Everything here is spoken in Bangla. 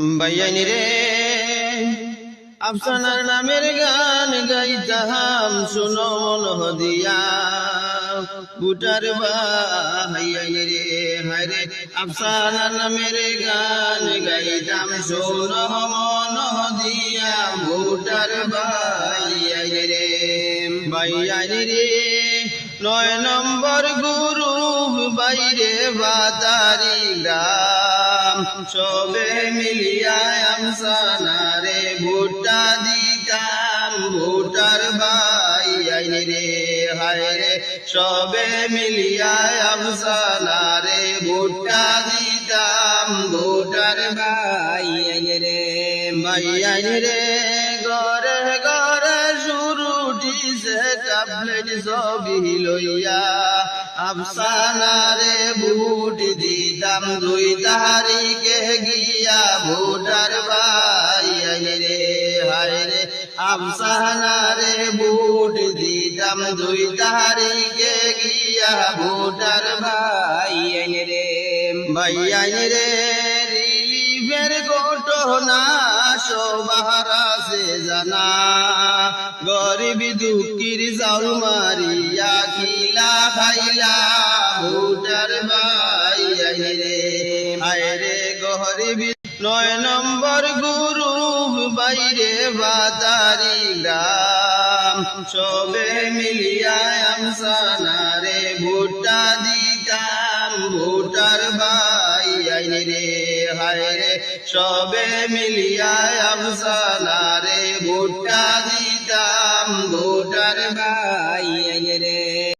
বাইয়ানি রে আফসানার নামের গান গাইতাম শুনো মন হদিয়া। বুটার ভাইয়ানি রে হায়রে, আফসানার নামের গান গাইতাম, শুনো মন হদিয়া। বুটার ভাইয়ানি রে বাইয়ানি রে নয় নম্বর গুরু বাইরে বাতারি গ্রাম সবে মিলিয়া আমসানারে ভুট্টা দিতাম, ভুটার ভাই আইনি রে, হায় রে। সবে মিলিয়া আমসানারে ভুট্টা দিতাম, ভুটার ভাই আইনি রে। ভাই আইনি রে গরে গরে শুরু দিছে ট্যাবলেট সবই লইয়া। আফসানারে বুট দিতাম দুই গিয়া ভোটার ভাই আইনে রে, হায় রে। আফসানারে বুট দিতাম দুই তারিখে গিয়া ভোটার আইনে রে। আইনে রে, রিলিফের ঘটনা সবার আছে জানা। গরিব দুঃখীর চাউল মারিয়া কিলা খাইলা ভোটার ভাই রে। আয় রে গরিব নয় নম্বর গুরু বাইরে বাদারি গ্রাম। সবে মিলিয়া আমসানারে ভোটা দিতাম। ভোটার বাই আইনি রে, হায় রে। সবে মিলিয়া আমসানারে ভোটা দিতাম।